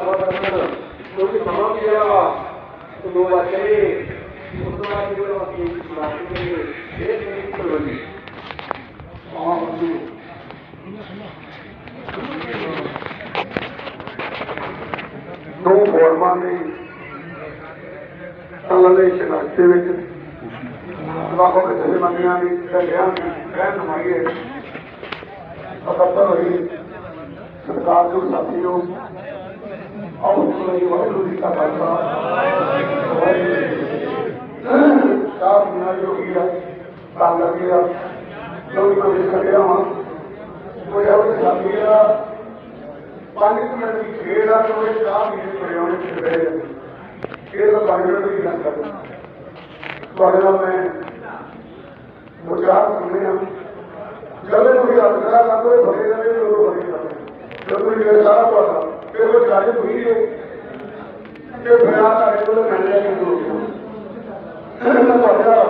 ਕਿਉਂਕਿ ਸਮਾਂ ਵੀ ਜਿਹੜਾ ਵਾ ਉਹ ਦੋ ਉਸ ਤੋਂ ਬਾਅਦ ਜਿਹੜਾ ਵਾ ਕੀ ਸਮਾਪਤ ਕਰੀਏ ਇਹ ਨਹੀਂ ਕਰੋ ਆਹ ਜੀ ਦੋ ਫੋਰਮਾਂ ਦੀ ਚੱਲਦੇ ਸ਼ਨਾਖਤੇ ਵਿੱਚ ਵੱਖ ਵੱਖ ਜਥੇਬੰਦੀਆਂ ਦੀ ਢੱਲਿਆਂ ਦੀ ਹੈ ਸਕੱਤਰ ਹੋਈ ਸਰਕਾਰਯੋਗ ਸਾਥੀਓ, ਆਓ ਜੀ, ਵਾਹਿਗੁਰੂ ਜੀ ਕਾ ਖਾਲਸਾ। ਚਾਰ ਦਿਨਾਂ ਜੋ ਆ ਤਾਂ ਲੱਗੇ ਆ। ਜੋ ਵੀ ਹਾਂ ਕੋਈ ਹੋਰ ਸਾਥੀ ਆ। ਪੰਜ ਮਿੰਟ ਦੀ ਖੇਡ ਆ, ਤੇ ਚਾਹ ਨਹੀਂ ਹੋਣੇ ਚ ਰਹੇ ਇਹ ਤਾਂ ਪੰਜ ਮਿੰਟ ਦੀ ਗੱਲ ਕਰ। ਤੁਹਾਡੇ ਨਾਲ ਮੈਂ ਵਿਚਾਰ ਸੁਣਨੇ ਜਦੋਂ ਕੋਈ ਅਧਿਕਾਰ ਕਰਦੇ ਬੜੇ ਰਹੇ ਲੋਕ ਬੜੇ ਕਰਦੇ ਜਦੋਂ ਇਹ ਸਾਰਾ ਤੁਹਾਡਾ ਫਿਰ ਉਹ ਚਾਹੇ ਹੋਈ ਹੈ। ਕਿ ਬਿਆਨ ਤੁਹਾਡੇ ਕੋਲ ਮਿਲ ਰਿਹਾ ਕਿ ਲੋਕ ਤੁਹਾਡਾ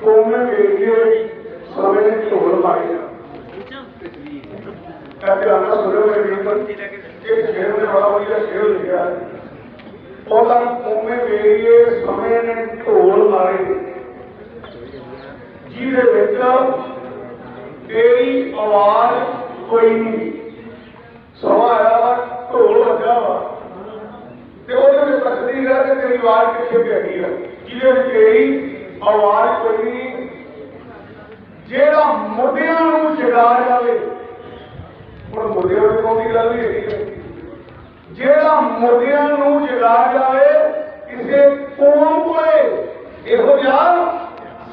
ਕੋਮੇ ਵੇਖੇ ਸਮੇਂ ਦੀ ਢੋਲ ਪਾਈ ਕਹਿੰਦੇ ਆਨਾ ਸੁਣੋ ਮੇਰੇ ਵੀਰ ਇਹ ਸ਼ੇਰ ਨੇ ਬੜਾ ਵਧੀਆ ਸ਼ੇਰ ਲਿਖਿਆ। ਹੈ ਉਹਦਾ ਕੋਮੇ ਵੇਖੇ ਸਮੇਂ ਨੇ ਢੋਲ ਮਾਰੇ। ਜਿਹਦੇ ਵਿੱਚ ਤੇਰੀ ਆਵਾਜ਼ ਕੋਈ ਨਹੀਂ। ਸਮਾਂ ਢੋਲ ਵੱਜਾ ਵਾ। ਤੇ ਉਹਦੇ ਵਿੱਚ ਤਕਦੀਰ ਹੈ ਕਿ ਤੇਰੀ ਆਵਾਜ਼ ਕਿੱਥੇ ਬੈਠੀ ਹੈ ਜਿਹਦੇ ਵਿੱਚ ਤੇਰੀ ਆਵਾਜ਼ ਕੋਈ ਨਹੀਂ। ਜਿਹੜਾ ਮੁੱਦਿਆਂ ਨੂੰ ਜਗਾ ਜਾਵੇ, ਹੁਣ ਮੁੱਦਿਆਂ ਦੀ ਕੋਈ ਗੱਲ ਨਹੀਂ ਹੈਗੀ? ਹੈ। ਜਿਹੜਾ ਮੁੱਦਿਆਂ ਨੂੰ ਜਗਾ ਜਾਵੇ, ਕਿਸੇ ਕੋਮ ਕੋਲੇ ਇਹੋ ਜਿਹਾ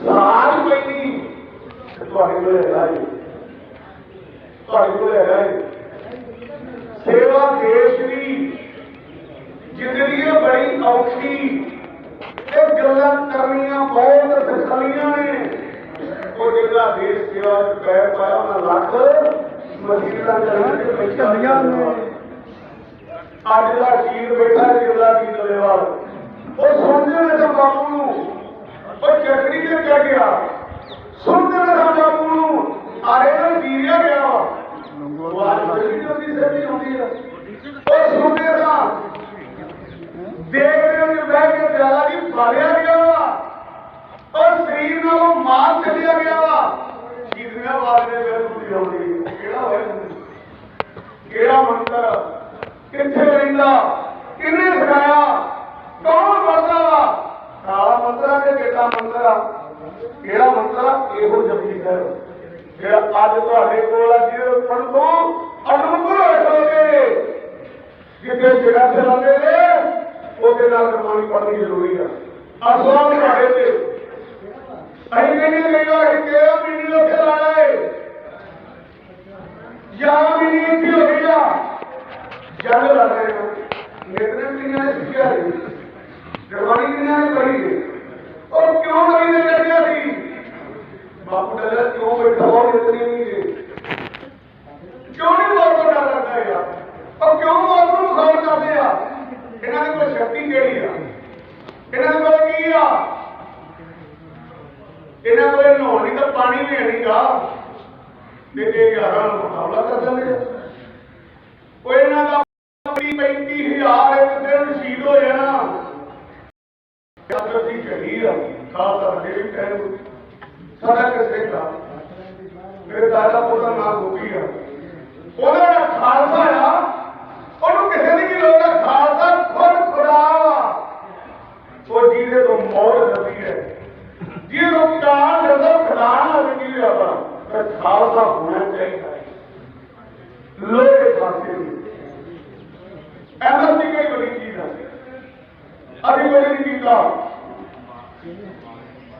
ਸਾਜ ਕੋਈ ਨਹੀਂ। ਤੁਹਾਡੇ ਕੋਲ ਹੈਗਾ ਜੀ। ਤੁਹਾਡੇ ਕੋਲ ਹੈਗਾ ਜੀ। ਸੇਵਾ ਦੇਸ਼ ਦੀ ਜ਼ਿੰਦਗੀ ਬੜੀ ਔਖੀ। ਇਹ ਗੱਲਾਂ ਕਰਨੀਆਂ ਬਹੁਤ ਸਖਲੀਆਂ ਨੇ। ਉਹ ਜਿਹੜਾ ਦੇਸ਼ ਸੇਵਾ ਚ ਪਾਇਆ, ਉਹਨਾਂ ਲੱਖ ਮਸੀਤਾਂ ਕਰਨ ਬੈਠੀਆਂ ਨੇ ਅੱਜ ਦਾ ਸ਼ੀਰ ਬੈਠਾ ਜਿਹੜਾ ਕੀ ਦਲੇਵਾਲ ਉਹ ਸੁਣਦੇ ਨੇ ਤਾਂ ਬਾਪੂ ਨੂੰ, ਉਹ ਚੱਕਰੀ ਤੇ ਚੜ ਗਿਆ। ਸੁਣਦੇ ਨੇ ਤਾਂ ਬਾਪੂ ਨੂੰ ਆਰੇ ਨਾਲ ਵੀਰਿਆ ਗਿਆ ਵਾ ਉਹ ਅੱਜ ਬੜੀ ਜਲਦੀ ਸੱਚੀ ਹੁੰਦੀ ਆ ਉਹ ਸੁਣਦੇ ਤਾਂ ਦੇਖਦੇ ਹੋ ਕਿ ਬਹਿ ਕੇ ਪਿਆਲਾ ਦੀ ਮਾਰਿਆ ਗਿਆ ਵਾ ਔਰ ਸਰੀਰ ਨਾਲੋਂ ਮਾਰ ਚੱਲਿਆ ਗਿਆ ਵਾ ਸ਼ੀਰੀਆਂ ਬਾਦ ਨੇ ਫਿਰ ਪੂਰੀ ਹੋਣੀ ਕਿਹੜਾ ਹੋਇਆ ਕਿਹੜਾ ਮੰਤਰ ਕਿੱਥੇ ਰਹਿੰਦਾ ਕਿੰਨੇ ਸਿਖਾਇਆ ਕੌਣ ਵਰਦਾ ਵਾ ਕਾਲਾ ਮੰਤਰ ਆ ਕਿ ਕਿਹੜਾ ਮੰਤਰ ਆ ਕਿਹੜਾ ਮੰਤਰ ਆ ਇਹੋ ਜਪੀ ਕਰ ਜਿਹੜਾ ਅੱਜ ਤੁਹਾਡੇ ਕੋਲ ਆ, ਜਿਹਦੇ ਪੜ੍ਹ ਤੋਂ ਅਨੁਕੂਲ ਹੋਏ ਜਿੱਥੇ ਜਿਹੜਾ ਚਲਾਉਂਦੇ ਨੇ, ਉਹਦੇ ਨਾਲ ਗੁਰਬਾਣੀ ਪੜ੍ਹਨੀ ਜ਼ਰੂਰੀ ਆ। ਅਸਲਾਮ ਤੁਹਾਡੇ ਤੇ। ਅਸੀਂ ਕਹਿੰਦੇ ਕਈ ਵਾਰ ਅਸੀਂ ਤੇਰਾ ਮਹੀਨੇ ਉੱਥੇ ਲਾਣਾ ਹੈ ਜਾਂ ਵੀ ਨਹੀਂ ਹੋ ਗਿਆ ਜੰਗ ਲੜ ਰਹੇ ਹੋ ਨੇਤਰੇ ਕਿੰਨਾ ਨੇ ਸਿੱਖਿਆ ਹੈ ਗੁਰਬਾਣੀ ਕਿੰਨਾ ਨੇ ਪੜ੍ਹੀ ਹੈ ਉਹ ਕਿਉਂ ਨਹੀਂ ਨੇ ਲੱਗਿਆ ਸੀ ਬਾਪੂ ਡੱਲਾ ਕਿਉਂ ਬੈਠਾ ਹੋ ਨੇਤਰੀ ਨਹੀਂ ਹੈ ਕਿਉਂ ਨਹੀਂ ਮੌਤ ਤੋਂ ਡਰ ਲੱਗਦਾ ਯਾਰ ਉਹ ਕਿਉਂ ਮੌਤ ਨੂੰ ਖਾਣ ਕਰਦੇ ਆ ਇਹਨਾਂ ਦੇ ਕੋਲ ਸ਼ਕਤੀ ਕਿਹੜੀ ਆ ਇਹਨਾਂ ਦੇ ਕੋਲ ਕੀ ਆ ਇਹਨਾਂ ਕੋਲ ਨਹਾਉਣ ਨਹੀਂ ਤਾਂ ਪਾਣੀ ਵੀ ਨਹੀਂਗਾ ਤੇ ਇਹ ਯਾਰਾਂ ਨੂੰ ਮੁਕਾਬਲਾ ਕਰ ਦਿੰਦੇ ਆ ਉਹ ਇਹਨਾਂ ਦਾ 35000 ਇੱਕ ਦਿਨ ਸ਼ਹੀਦ ਹੋ ਜਾਣਾ ਯਾਦਰ ਦੀ ਝੜੀ ਆ ਖਾਲਸਾ ਦੇ ਵੀ ਕਹਿਣ ਸਾਡਾ ਕਿਸੇ ਦਾ ਮੇਰੇ ਦਾਦਾ ਪੋਤਾ ਨਾਮ ਗੋਪੀ ਆ ਉਹਦਾ ਜਿਹੜਾ ਖਾਲਸਾ ਆ ਉਹਨੂੰ ਕਿਸੇ ਦੀ ਵੀ ਲੋੜ ਆ ਖਾਲਸਾ ਖੁਦ ਖੁਦਾ ਵਾ ਉਹ ਜਿਹਦੇ ਤੋਂ ਮੌਤ ਲੱਗੀ ਹੈ ਜਿਹਦੇ ਤੋਂ ਕਾਨ ਜਦੋਂ ਖੁਦਾ ਨਾ ਲੱਗੀ ਹੋਇਆ ਵਾ ਤੇ ਖਾਲਸਾ ਹੋਣਾ ਚਾਹੀਦਾ ਹੈ ਲੋਕ ਖਾਸੇ ਨੂੰ ਐਮਐਸਟੀ ਕੋਈ ਬੜੀ ਚੀਜ਼ ਹੈ ਅਸੀਂ ਕੋਈ ਨਹੀਂ ਕੀਤਾ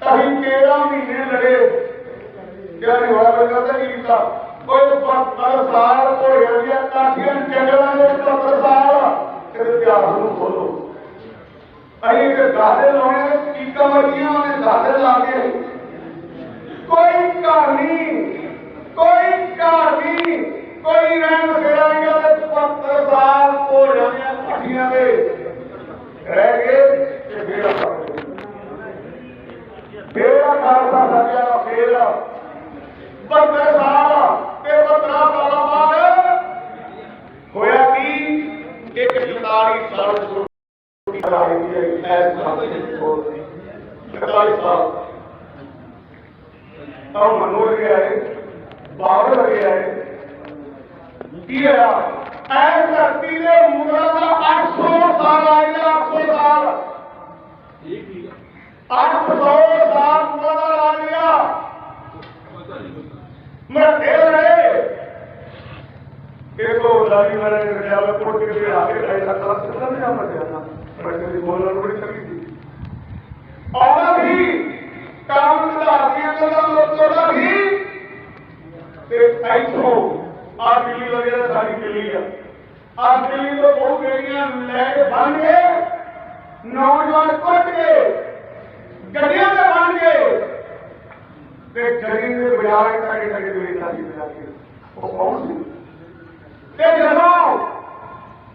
ਅਸੀਂ 13 ਮਹੀਨੇ ਲੜੇ ਜਿਹੜਾ ਹੋਇਆ ਬੰਦਾ ਤਾਂ ਨਹੀਂ ਕੀਤਾ? ਕੋਈ 72 ਸਾਲ ਘੋੜਿਆਂ ਦੀਆਂ ਕਾਠੀਆਂ ਜੰਗਲਾਂ ਦੇ 72 ਸਾਲ ਕਿਤੇ ਇਤਿਹਾਸ ਨੂੰ ਖੋਲੋ। ਅਸੀਂ ਤੇ ਗਾਦੇ ਲਾਉਣੇ ਨੇ ਵਰਗੀਆਂ ਉਹਨੇ ਗਾਦੇ ਲਾ ਕੇ ਕੋਈ ਘਰ ਕੋਈ ਘਰ ਕੋਈ ਰਹਿਣ ਫੇਰਾ ਨਹੀਂ ਉਹਦੇ 72 ਸਾਲ ਘੋੜਿਆਂ ਦੀਆਂ ਕਾਠੀਆਂ ਦੇ। ਰਹਿ ਗਏ ਤੇ ਫੇਰ ਫੇਰ ਖਾਲਸਾ ਸਾਜਿਆ ਫੇਰ बहत्तर साल ते 15 ਸਾਲਾਂ ਬਾਅਦ ਹੋਇਆ ਕੀ ਇੱਕ 47 ਸਾਲ ਛੋਟੀ ਕਰਾਈ ਦੀ ਐਸ ਖਾਤੇ ਛੋੜ ਦੀ 47 ਸਾਲ ਤਾਂ ਮਨੋਰ ਗਿਆ ਹੈ ਬਾਹਰ ਲੱਗਿਆ ਹੈ ਕੀ ਹੋਇਆ ਐਸ ਧਰਤੀ ਦੇ ਮੁਗਲਾਂ ਦਾ 800 ਸਾਲ ਆ ਗਿਆ 800 ਸਾਲ ਠੀਕ ਠੀਕ 800 ਸਾਲ ਮੁਗਲਾਂ ਦਾ ਆ ਗਿਆ ਰਿਹਾ ਮਰਦੇ ਰਹੇ ਦੇਖੋ ਲਾਲੀ ਵਾਲੇ ਨੇ ਜਾਲ ਕੋਟ ਕੇ ਆ ਕੇ ਆਇਆ ਤਾਂ ਸਿੱਧਾ ਨਹੀਂ ਆਉਂਦਾ ਜਾਨਾ ਪਰ ਜਿਹੜੀ ਬੋਲਣ ਬੜੀ ਤਕਲੀਫ ਸੀ। ਆਉਣਾ ਵੀ, ਕੰਮ ਸੁਧਾਰਦੀਆਂ ਗੱਲਾਂ ਲੋਕਾਂ ਵੀ। ਤੇ ਇੱਥੋਂ ਆ ਦਿੱਲੀ ਵਗੈਰਾ ਸਾਡੀ ਦਿੱਲੀ ਆ। ਆ ਦਿੱਲੀ ਤੋਂ ਬਹੁਤ ਬੇੜੀਆਂ ਲੈ ਬਣ ਗਏ ਨੌਜਵਾਨ ਕੁੱਟ ਕੇ, ਗੱਡੀਆਂ ਤੇ ਬਣ ਕੇ। ਤੇ ਗੱਡੀ ਦੇ ਬਜਾਏ ਸਾਡੇ ਸਾਡੇ ਦੇ ਸਾਡੀ ਬਜਾ ਕੇ ਉਹ ਕੌਣ ਸੀ? ਤੇ ਜਦੋਂ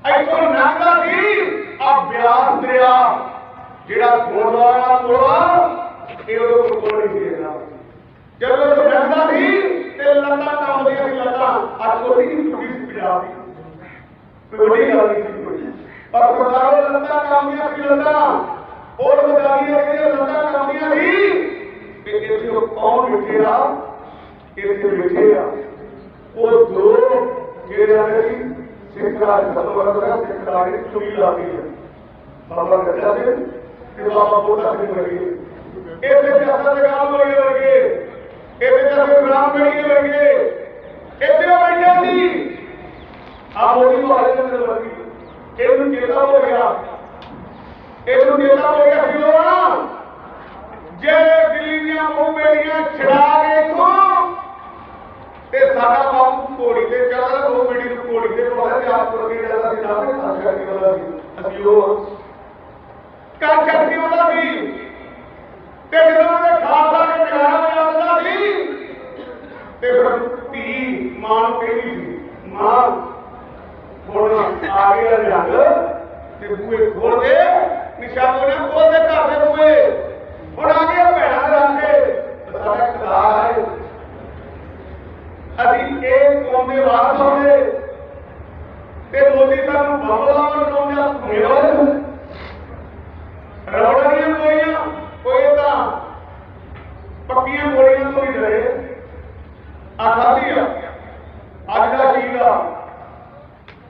ਇੱਥੋਂ ਲੰਘਦਾ ਸੀ ਆ ਬਿਆਸ ਦਰਿਆ, ਜਿਹੜਾ ਗੋਦਵਾਰਾ ਕੋਲਾ ਇਹ ਉਹਦੇ ਕੋਲ ਨਹੀਂ ਸੀ ਜਦੋਂ ਉਹ ਲੰਘਦਾ ਸੀ, ਤੇ ਲੱਤਾਂ ਕੰਬਦੀਆਂ ਸੀ ਲੱਤਾਂ ਅੱਜ ਕੋਈ ਨਹੀਂ ਟੁੱਟੀ ਸੀ ਪੰਜਾਬ ਦੀ। ਕੋਈ ਗੱਲ ਨਹੀਂ ਸੀ ਕੋਈ। ਪਰ ਸਰਦਾਰੋ, ਲੱਤਾਂ ਕੰਬਦੀਆਂ ਸੀ ਲੱਤਾਂ। ਔਰ ਬਦਾਲੀਆਂ ਜਿਹੜੀਆਂ ਲੱਤਾਂ ਕੰਬਦੀਆਂ ਸੀ? ਕਿ ਇੱਥੇ ਉਹ ਕੌਣ ਬੈਠੇ ਆ ਇੱਥੇ ਬੈਠੇ ਆ ਉਹ ਦੋ ਜਿਹੜੇ ਆਏ ਸੀ, ਸਿੱਖ ਰਾਜ ਖਤਮ ਕਰ ਰਿਹਾ ਸਿੱਖ ਰਾਜ ਦੀ ਚੁਗੀ ਲਾ ਗਈ ਹੈ। ਬਾਬਾ ਗੱਜਾ ਸਿੰਘ ਤੇ ਬਾਬਾ ਬੋਟਾ ਸਿੰਘ ਵਰਗੇ। ਇੱਥੇ ਜ਼ਿਆਦਾ ਜਗਾਲ ਵਰਗੇ ਵਰਗੇ ਇੱਥੇ ਜ਼ਿਆਦਾ ਗ੍ਰਾਮ ਬਣੀ ਵਰਗੇ ਇੱਥੇ ਉਹ ਬੈਠੇ ਸੀ। ਆ ਬੋਲੀ ਤੋਂ ਆਲੇ ਨੇ ਵਰਗੀ। ਇਹਨੂੰ ਚੇਤਾ ਹੋ ਗਿਆ। ਇਹਨੂੰ ਚੇਤਾ ਹੋ ਗਿਆ ਕਿ ਉਹ ਜੇ ਦਿੱਲੀ ਦੀਆਂ ਮੂੰਹ ਮੇਰੀਆਂ ਛੜਾ ਕੇ ਇਥੋਂ ਤੇ ਸਾਡਾ ਬਾਪੂ ਘੋੜੀ ਤੇ ਚੜਦਾ ਦੋ ਮਿੰਟ ਨੂੰ ਘੋੜੀ ਤੇ ਕੋਲ ਤੇ ਆਪ ਤੁਰ ਕੇ ਜਾਂਦਾ ਸੀ ਨਾ ਤੇ ਸਾਡਾ ਕੀ ਹੁੰਦਾ ਸੀ ਅਸੀਂ ਉਹ ਕਰ ਛੱਡ ਕੇ ਹੁੰਦਾ ਸੀ ਤੇ ਜਦੋਂ ਉਹਨੇ ਖਾਲਸਾ ਕੇ ਪਿਆਰਾ ਵਿੱਚ ਆਉਂਦਾ ਸੀ ਤੇ ਫਿਰ ਧੀ ਮਾਂ ਨੂੰ ਕਹਿੰਦੀ ਸੀ ਮਾਂ ਹੁਣ ਆ ਗਿਆ ਰੰਗ ਤੇ ਬੂਏ ਖੋਲ ਦੇ ਨਿਸ਼ਾਨੋ ਨੇ ਖੋਲ ਦੇ ਘਰ ਦੇ ਬੂਏ ਹੁਣ ਆ ਗਿਆ ਭੈਣਾਂ ਦੇ ਰੰਗ ਸਾਡਾ ਖੁਦਾ ਹੈ ਅਸੀਂ ਇਹ ਕੌਮ ਦੇ ਵਾਰਸ ਹੋਵੇ ਤੇ ਮੋਦੀ ਸਾਹਿਬ ਨੂੰ ਬਬਲਾ ਬਣਾਉਂਦਾ ਮੇਰਾ ਰੌੜਾ ਦੀਆਂ ਗੋਲੀਆਂ ਕੋਈ ਤਾਂ ਪੱਕੀਆਂ ਗੋਲੀਆਂ ਤੋਂ ਹੀ ਡਰੇ ਆ ਖਾਦੀ ਆ ਅੱਜ ਦਾ ਸ਼ਹੀਦ ਆ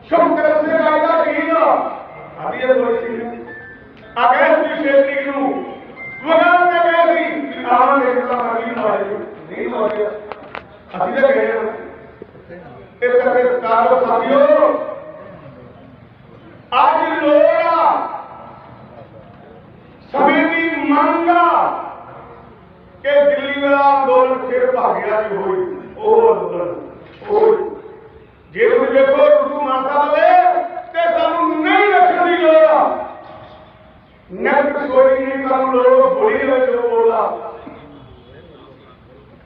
ਸ਼ੁਕਰ ਸਿੰਘ ਅੱਜ ਦਾ ਸ਼ਹੀਦ ਆ ਆਦੀ ਇਹ ਗੋਲੀ ਸੀ ਆ ਗਏ ਸੀ ਛੇ ਤਰੀਕ ਨੂੰ ਵਗਾਂ ਤੇ ਗਏ ਸੀ ਆਵਾਂਗੇ ਤਾਂ ਮਰੀ ਮਾਰੇ ਨਹੀਂ ਮਾਰਿਆ ਅਸੀਂ ਤਾਂ ਗਏ ਹਾਂ। ਇਸ ਕਰਕੇ ਕਾਰੋ ਸਾਥੀਓ, ਅੱਜ ਲੋੜ ਆ। ਸਮੇਂ ਦੀ ਮੰਗ ਆ ਕਿ ਦਿੱਲੀ ਵਾਲਾ ਅੰਦੋਲਨ ਫਿਰ ਭਾਗਿਆ ਜੀ ਹੋਈ। ਉਹ ਅੰਦੋਲਨ ਉਹ ਜੇ ਤੁਸੀਂ ਵੇਖੋ ਰੁੱਤੂ ਮਾਨਸਾ ਵਾਲੇ ਤੇ ਸਾਨੂੰ ਨਹੀਂ ਰੱਖਣ ਦੀ ਲੋੜ ਆ। ਨੈਟ ਕੋਈ ਨਹੀਂ ਸਾਨੂੰ ਲੋੜ, ਬੋਲੀ ਵਿੱਚ ਬੋਲਦਾ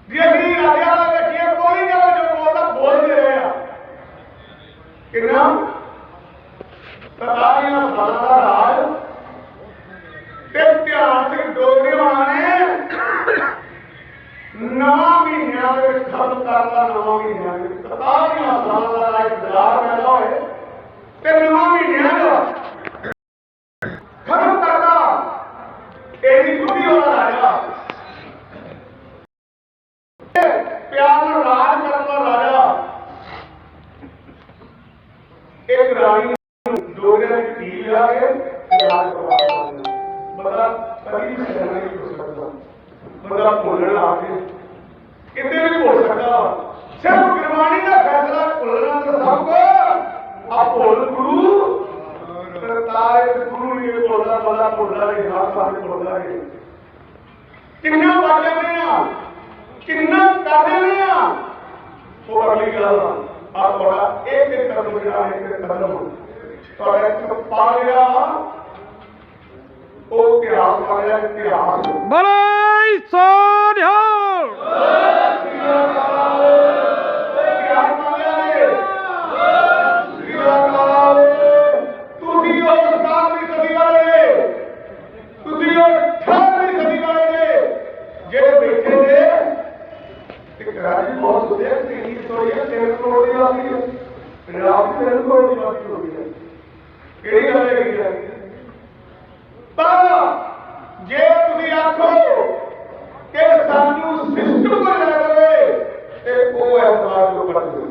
ਜੇ ਅਸੀਂ ਰਾਜਾ ਦਾ ਵੇਖੀਏ ਕੋਈ ਨਾ ਜੋ ਬੋਲਦਾ ਬੋਲਦੇ ਰਹੇ ਆ ਕਿੰਨਾ ਸਤਾਰੀਆਂ ਸਾਲਾਂ ਦਾ ਰਾਜ। ਤੇ ਧਿਆਨ ਸਿੰਘ ਡੋਗਰੇ ਨੇ। ਨਵਾਂ ਮਹੀਨਿਆਂ ਦੇ ਵਿੱਚ ਖਤਮ ਕਰਦਾ ਨਵਾਂ ਮਹੀਨਿਆਂ ਦੇ ਵਿੱਚ। ਸਤਾਰੀਆਂ ਸਾਲਾਂ ਦਾ ਰਾਜ ਦਰਾਰ ਪੈਦਾ ਹੋਏ। ਤੇ ਨਵਾਂ ਮਹੀਨਿਆਂ ਦਾ ਆ ਤੁਹਾਡਾ ਇਹ ਇੱਕ ਕਦਮ ਜਿਹੜਾ ਹੈ ਇੱਕ ਕਦਮ ਤੁਹਾਡਾ ਇੱਕ ਪਾ ਲਿਆ। ਉਹ ਇਤਿਹਾਸ ਪਾ ਇਤਿਹਾਸ ਬਲੇ ਸੋਨਿਹਾਲ ਇਤਿਹਾਸ ਪਾ ਲਿਆ ਨੇ ਸ੍ਰੀ ਅਕਾਲ ਤੁਸੀਂ ਉਹ ਸਤਾਰਵੀਂ ਸਦੀ ਵਾਲੇ ਤੁਸੀਂ ਉਹ 18ਵੀਂ ਸਦੀ ਵਾਲੇ ਨੇ ਜਿਹੜੇ ਬੈਠੇ ਨੇ ਇੱਕ ਰਾਜੀ ਬਹੁਤ ਵਧੀਆ ਤੇ ਇਹ ਸਟੋਰੀ ਹੈ ਤੇਰੇ ਕੋਲ ਦੀ ਆਉਂਦੀ ਹੈ ਪੰਜਾਬ ਦੀ ਤੇਰੇ ਕੋਲ ਦੀ ਆਉਂਦੀ ਹੋਈ ਹੈ ਕਿਹੜੀ ਗੱਲ ਹੈ ਪਰ ਜੇ ਤੁਸੀਂ ਆਖੋ ਕਿ ਸਾਨੂੰ ਸਿਸਟਮ ਕੋਈ ਲੈ ਦੇਵੇ ਤੇ ਉਹ ਐਤਵਾਰ ਨੂੰ ਪੜ ਦਿਓ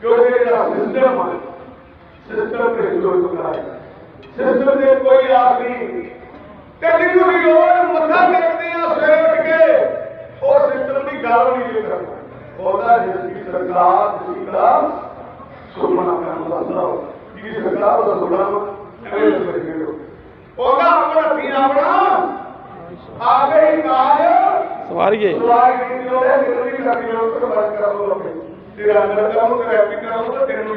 ਕਿਉਂਕਿ ਜਿਹੜਾ ਸਿਸਟਮ ਹੈ ਸਿਸਟਮ ਤੇ ਜੋੜ ਕਰਾਇਆ ਸਿਸਟਮ ਦੇ ਕੋਈ ਆਸ ਨਹੀਂ ਤੇ ਜਿਹਨੂੰ ਵੀ ਲੋੜ ਮੱਥਾ ਟੇਕਦੇ ਆ ਸਵੇਰੇ ਉੱਠ ਕੇ ਉਹ ਸਿਸਟਮ ਦੀ ਗੱਲ ਨਹੀਂ ਜੇ ਕਰਦਾ ਉਹਦਾ ਜਿਸ ਦੀ ਸਰਕਾਰ ਜਿਸ ਦਾ ਸੁਣਨਾ ਕਰਨ ਦਾ ਸਲਾਹ ਜਿਹਦੀ ਸਰਕਾਰ ਦਾ ਸੁਣਨਾ ਐਵੇਂ ਦੇ ਹੋ ਉਹਦਾ ਆਪਣਾ ਹੱਥੀਂ ਆਪਣਾ ਆਗੇ ਕਾਜ। ਸਵਾਰੀਏ। ਸਵਾਲ ਕੀਤੀ ਉਹਦੇ ਦਿਲ ਵੀ ਕਰਦੀ ਨਾ ਉਹ ਬਾਤ ਕਰ ਲੋ ਲੋਕੇ। ਤੇਰਾ ਅੰਦਰ ਕਰਾਂ ਤੇ ਰੈਪੀ ਕਰਾਂ ਤਾਂ ਤੈਨੂੰ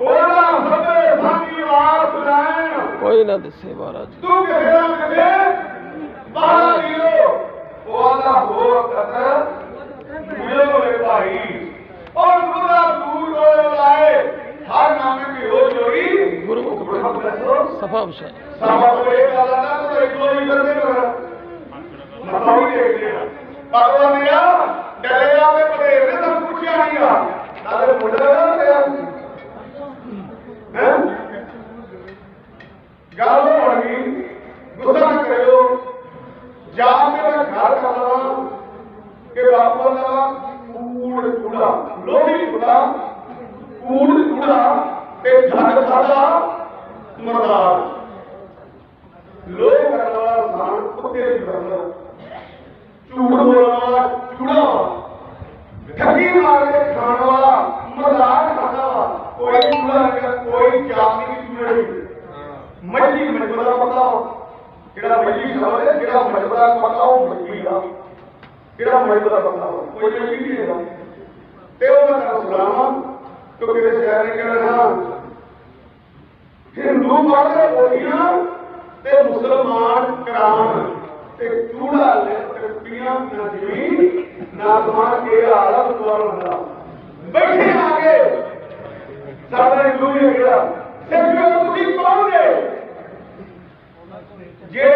ਉਹਦਾ ਸਭੇ ਸਾਡੀ ਆਵਾਜ਼ ਸੁਣਾਣ ਕੋਈ ਨਾ ਦੱਸੇ ਮਹਾਰਾਜ। ਤੂੰ ਕਿਸੇ ਨਾ ਕਿਸੇ ਬਾਹਰ ਲਿਓ ਉਹਦਾ ਹੋਰ ਕਦਰ ਮਿਲੋ ਰੇ ਭਾਈ ਔਰ ਗੁਰਦਾ ਦੂਰ ਕੋਲ ਲਾਏ ਹਰ ਨਾਮੇ ਕੀ ਹੋ ਜੋੜੀ ਗੁਰੂ ਗੁਰਮੁਖ ਦੱਸੋ ਸਫਾ ਵਿਸ਼ਾ ਸਾਬਾ ਤੋਂ ਇਹ ਗੱਲ ਆਦਾ ਤੂੰ ਇੱਕ ਵਾਰੀ ਕਰਦੇ ਕਰ ਮਤਾਂ ਵੀ ਦੇਖਦੇ ਆ ਭਗਵਾਨ ਨੇ ਆ ਡਲੇ ਆਵੇ ਪਟੇਲ ਨੇ ਤਾਂ ਪੁੱਛਿਆ ਨਹੀਂ ਆ ਨਾਲੇ ਮੁੰਡਾ ਦਾ ਤੇ ਹੈ ਗੱਲ ਹੋ ਗਈ ਗੁੱਸਾ ਨਾ ਕਰਿਓ ਜਾਂ ਤੇ ਮੈਂ ਘਰ ਕਰ ਲਵਾਂ ਕਿ ਬਾਪੂ ਦਾ ਕੂੜ ਕੂੜਾ। ਲੋਹੀ ਕੂੜਾ ਕੂੜ ਕੂੜਾ ਤੇ ਘਰ ਖਾਦਾ ਮਰਦਾਰ। ਲੋਹ ਕਰਨ ਵਾਲਾ ਇਨਸਾਨ ਕੁੱਤੇ ਦੀ ਕਰਦਾ ਝੂਠ ਬੋਲਣ ਵਾਲਾ ਚੂੜਾ। ਠੱਗੀ ਮਾਰ ਕੇ ਖਾਣ ਵਾਲਾ ਮਜ਼ਾਕ ਖਾਂਦਾ ਵਾ ਕੋਈ ਚੂੜਾ ਨਹੀਂ, ਕੋਈ ਜਾਤੀ ਦੀ ਚੂੜਾ ਨਹੀਂ। ਮੱਝੀ ਮੈਨੂੰ ਦਾ ਪਤਾ। ਵਾ। ਜਿਹੜਾ ਮੱਝੀ ਖਾਵੇ ਜਿਹੜਾ ਮਜਬਰਾ ਪਤਾ ਉਹ ਮੱਝੀ ਦਾ। ਜਿਹੜਾ ਮਜਬਰਾ ਪਤਾ ਕੋਈ ਮੱਝੀ ਨਹੀਂ ਹੈਗਾ। ਤੇ ਉਹ ਮੈਂ ਤੁਹਾਨੂੰ ਸੁਣਾਵਾਂ ਤੂੰ ਕਿਤੇ ਸ਼ਹਿਰ ਨੇ ਕਹਿਣਾ ਹਿੰਦੂ ਪੜ੍ਹਦੇ ਬੋਲੀਆਂ ਤੇ ਮੁਸਲਮਾਨ ਕਰਾਨ ਤੇ ਚੂੜਾ ਲੈ ਤੇ ਨਾ ਜਮੀ ਨਾ ਸਮਾਨ ਕੇ ਹਾਲਾ ਦੁਆਰ ਹੁੰਦਾ। ਬੈਠੇ ਆ ਕੇ, ਸਾਡਾ ਹਿੰਦੂ ਹੀ ਗਿਆ ਸਿੱਖੋ ਤੁਸੀਂ ਪਾਉਂਗੇ ਜੇ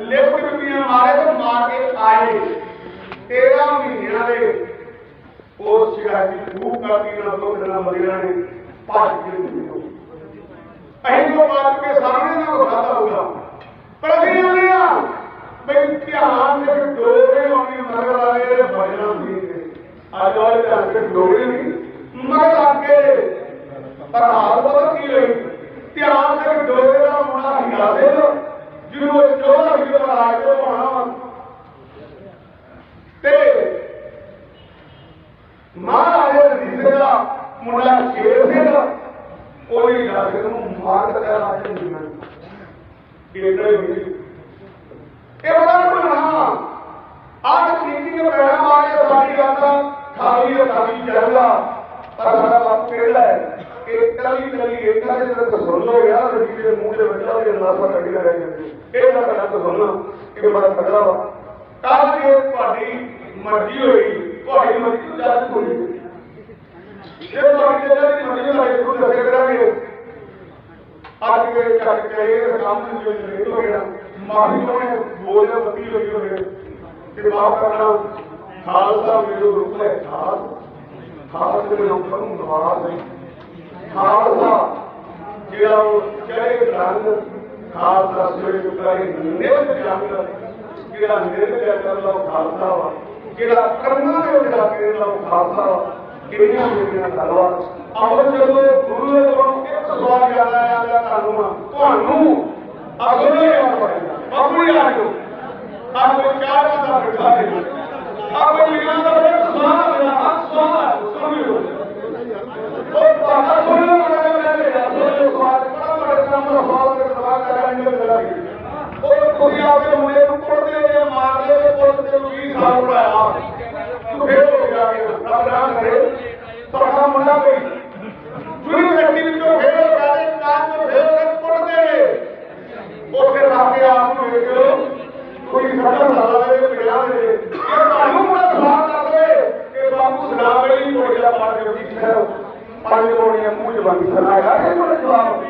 ਲਿਫਟ ਰੁਪਈਆ ਮਾਰੇ ਤਾਂ ਮਾਰ ਕੇ ਆਏ। 13 ਮਹੀਨਿਆਂ ਦੇ ਉਹ ਸ਼ਿਕਾਇਤੀ ਖੂਬ ਕਰਦੀ ਨਾ ਲੋਕ ਨਾ ਨੇ ਭੱਜ ਕੇ ਨਿਕਲੋ ਜੋ ਬਾਤ ਕੇ ਸਾਹਮਣੇ ਨਾ ਉਹ ਹੋਗਾ ਪਰ ਆਉਂਦੇ ਆ, ਬਈ ਧਿਆਨ ਦੇ ਡੋਰੇ ਆਉਣੀ ਮਗਰ ਆਏ ਤੇ ਭਜਣਾ ਅੱਜ ਵਾਲੇ ਧਿਆਨ ਦੇ ਡੋਰੇ ਨਹੀਂ, ਮਗਰ ਆ ਕੇ ਪਰ ਹਾਲ ਪਤਾ ਕੀ ਹੋਈ ਧਿਆਨ ਦੇ ਡੋਰੇ ਦਾ ਮੁੰਡਾ ਹੀਰਾ ਜਿਹਨੂੰ 14 ਕਿਲੋ ਬਣਾ ਕੇ ਪਾਉਣਾ ਤੇ ਮਹਾਰਾਜ ਰਣਜੀਤ ਸਿੰਘ ਦਾ ਮੁੰਡਾ ਸ਼ੇਰ ਸਿੰਘ ਉਹਨੇ ਜਾ ਕੇ ਉਹਨੂੰ ਮਾਰ ਦਿੱਤਾ ਰਾਜੇ ਨੂੰ ਜਿੰਨਾ ਕਿਹੜੇ ਵੀ ਇਹ ਬੜਾ ਬਣਾ ਆਹ ਨੀਤੀ ਦੇ ਪੈਣਾ ਮਾਰੇ ਸਾਡੀ ਗੱਲ ਦਾ ਖਾਲੀ ਤੇ ਖਾਲੀ ਚੱਲਦਾ। ਪਰ ਸਾਡਾ ਬਾਪ ਕਿਹੜਾ ਹੈ? ਕਿ ਕਲੀ ਕਲੀ ਇਹਨਾਂ ਦੇ ਜਦੋਂ ਸੁਣ ਲੋ ਯਾਰ ਰਣਜੀਤ ਦੇ ਮੂੰਹ ਦੇ ਵਿੱਚ ਉਹਦੇ ਨਾਸਾ ਕੱਢੀ ਨਾ ਰਹਿ ਜਾਂਦੀ ਇਹ ਨਾ ਕਰਾਂ ਤਾਂ ਸੁਣਨਾ ਇਹ ਬੜਾ ਤਗੜਾ ਵਾ। ਕੱਲ ਜੇ ਤੁਹਾਡੀ ਮਰਜ਼ੀ ਹੋਈ, ਤੁਹਾਡੀ ਮਰਜ਼ੀ ਤੋਂ ਜੱਜ ਕੋਈ ਜੇ ਤੁਹਾਡੀ ਜੱਜ ਦੀ ਮਰਜ਼ੀ ਹੋਈ ਤੁਹਾਨੂੰ ਦੱਸੇ ਕਰਾਂਗੇ। ਅੱਜ ਦੇ ਚੱਕ ਕੇ ਇਹ ਕੰਮ ਨੂੰ ਜੋ ਲੇਟ ਹੋ ਗਿਆ ਮਾਹੀ ਉਹਨੇ ਬੋਲੇ ਬੱਤੀ ਹੋਈ ਹੋਵੇ ਕਿ ਮਾਫ ਕਰਨਾ, ਖਾਲਸਾ ਮੇਰੇ ਰੂਪ ਹੈ ਖਾਸ ਖਾਸ ਦੇ ਲੋਕਾਂ ਨੂੰ ਨਵਾਜ਼ ਹੈ ਖਾਲਸਾ ਜਿਹੜਾ ਉਹ ਚੜੇ ਰੰਗ ਖਾਲਸਾ ਸਵੇਰੇ ਚੁਕਾਈ ਨਿਰਭ ਜੰਗ ਜਿਹੜਾ ਨਿਰਭ ਜੰਗ ਦਾ ਉਹ ਖਾਲਸਾ ਵਾ ਜਿਹੜਾ ਕਰਨਾ ਦੇ ਵਿੱਚ ਲੱਗ ਕੇ ਦਾ ਉਹ ਖਾਲਸਾ ਵਾ ਕਿੰਨੀਆਂ ਮੇਰੀਆਂ ਗੱਲਾਂ ਆਓ ਜਦੋਂ ਗੁਰੂ ਦੇ ਕੋਲੋਂ ਇੱਕ ਸਵਾਲ ਜ਼ਿਆਦਾ ਆਇਆ ਤੁਹਾਨੂੰ ਤੁਹਾਨੂੰ ਅਗਲੇ ਆਪਣੀ ਆਜੋ ਆਪੋ ਚਾਰ ਦਾ ਬਿਠਾ ਦੇ ਆਪੋ ਇਹਨਾਂ ਦਾ ਇੱਕ ਸਵਾਲ ਹੈ ਸਵਾਲ ਸੁਣਿਓ ਉਹ ਤੁਹਾਡਾ ਕੰਮ ਦਾ ਸਵਾਲ ਅਗਰ ਦਵਾ ਕਰਾ ਨਿਕਲ ਕਰਾਂਗੇ ਉਹ ਤੁਸੀਂ ਆਪਦੇ ਮੁੰਡੇ ਨੂੰ ਪੜਦੇ ਹੋ ਜਾਂ ਮਾਰਦੇ ਹੋ ਪੁਲਿਸ ਦੇ 20 ਸਾਲ ਪੜਾਇਆ ਫੇਰ ਹੋ ਗਿਆ ਸਰਦਾਰ ਕਰੇ ਤੁਹਾਡਾ ਮੁੰਡਾ ਕੋਈ ਪੂਰੀ ਗੱਡੀ ਵਿੱਚੋਂ ਫੇਰ ਹੋ ਗਿਆ ਤੇ ਕਾਰ ਤੋਂ ਫੇਰ ਹੋ ਗਿਆ ਪੜਦੇ ਨੇ? ਉੱਥੇ ਰੱਖ ਕੇ ਆਪ ਨੂੰ ਇੱਕ ਕੋਈ ਸਾਡਾ ਸਾਲਾ ਦੇ ਪਿਆ ਦੇ ਇਹ ਤੁਹਾਨੂੰ ਮੁੰਡਾ ਸਵਾਲ ਕਰਦੇ ਕਿ ਬਾਪੂ ਸਲਾਮ ਅਲੀ ਕੋਲ ਜਾ ਪੜ ਕੇ ਜੀ ਪੰਜ ਕੋਣੀਆਂ ਮੂੰਹ ਜਵਾਨੀ ਸੁਣਾਇਆ ਇਹ ਕੋਲ ਜਵਾਬ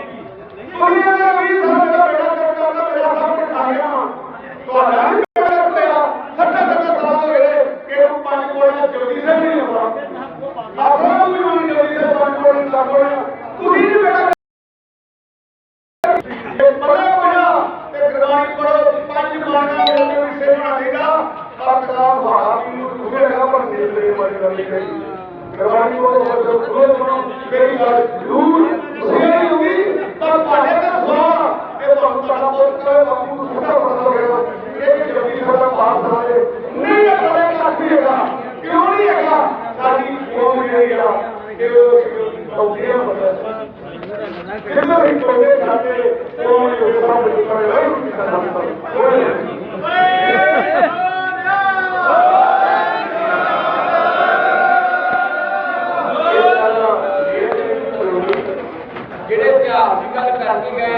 ਸਾਡਾ ਪੁੱਤ ਬਾਪੂ ਨੂੰ ਸਿੱਧਾ ਬਦਲ ਹੋਵੇਗਾ ਇਹ ਜਮੀਨ ਸਾਡਾ ਬਾਪ ਸਾਰੇ ਨਹੀਂ ਅਗਲੇ ਸ਼ਕਤੀ ਹੈਗਾ। ਕਿਉਂ ਨਹੀਂ ਹੈਗਾ? ਸਾਡੀ ਕੌਮ ਨਹੀਂ ਹੈਗਾ। ਕਿ ਉਹ ਤੌਹੀਆ ਬਦਲ ਜਿੰਨੇ ਵੀ ਕੋਈ ਸਾਡੇ ਕੌਮ ਨੂੰ ਸਭ ਕੁਝ ਕਰੇ। ਨਹੀਂ ਸਾਡਾ ਬਾਪ ਜਿਹੜੇ ਇਤਿਹਾਸ ਦੀ ਗੱਲ ਕਰਨੀ ਗਏ